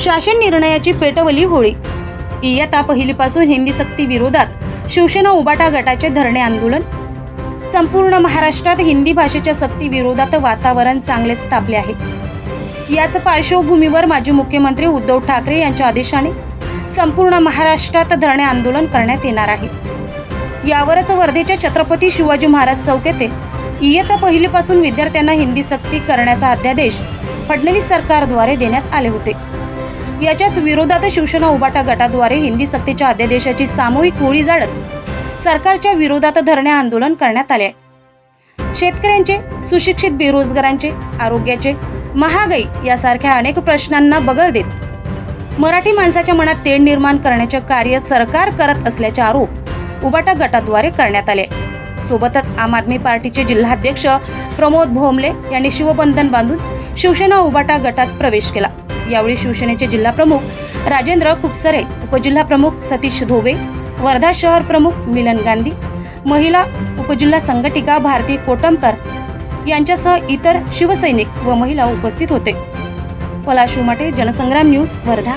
शासन निर्णयाची पेटवली होळी. इयत्ता पहिलीपासून हिंदी सक्ती विरोधात शिवसेना उबाटा गटाचे धरणे आंदोलन. संपूर्ण महाराष्ट्रात हिंदी भाषेच्या सक्ती विरोधात वातावरण चांगलेच तापले आहे. याच पार्श्वभूमीवर माजी मुख्यमंत्री उद्धव ठाकरे यांच्या आदेशाने संपूर्ण महाराष्ट्रात धरणे आंदोलन करण्यात येणार आहे. यावरच वर्धेच्या छत्रपती शिवाजी महाराज चौक येथे इयत्ता पहिलीपासून विद्यार्थ्यांना हिंदी सक्ती करण्याचा अध्यादेश फडणवीस सरकारद्वारे देण्यात आले होते. याच्याच विरोधात शिवसेना उबाटा गटाद्वारे हिंदी सक्तीच्या अध्यादेशाची सामूहिक होळी जाळत सरकारच्या विरोधात धरणे आंदोलन करण्यात आले शेतकऱ्यांचे सुशिक्षित बेरोजगारांचे आरोग्याचे महागाई यासारख्या अनेक प्रश्नांना बगल देत मराठी माणसाच्या मनात तेढ निर्माण करण्याचे कार्य सरकार करत असल्याचे आरोप उबाटा गटाद्वारे करण्यात आले सोबतच आम आदमी पार्टीचे जिल्हाध्यक्ष प्रमोद भोमले यांनी शिवबंधन बांधून शिवसेना उबाटा गटात प्रवेश केला. यावेळी शिवसेनेचे जिल्हा प्रमुख राजेंद्र खुपसरे उपजिल्हा प्रमुख सतीश धोबे वर्धा शहर प्रमुख मिलन गांधी महिला उपजिल्हा संघटिका भारती कोटमकर यांच्यासह इतर शिवसैनिक व महिला उपस्थित होते. पलाश जनसंग्राम न्यूज वर्धा.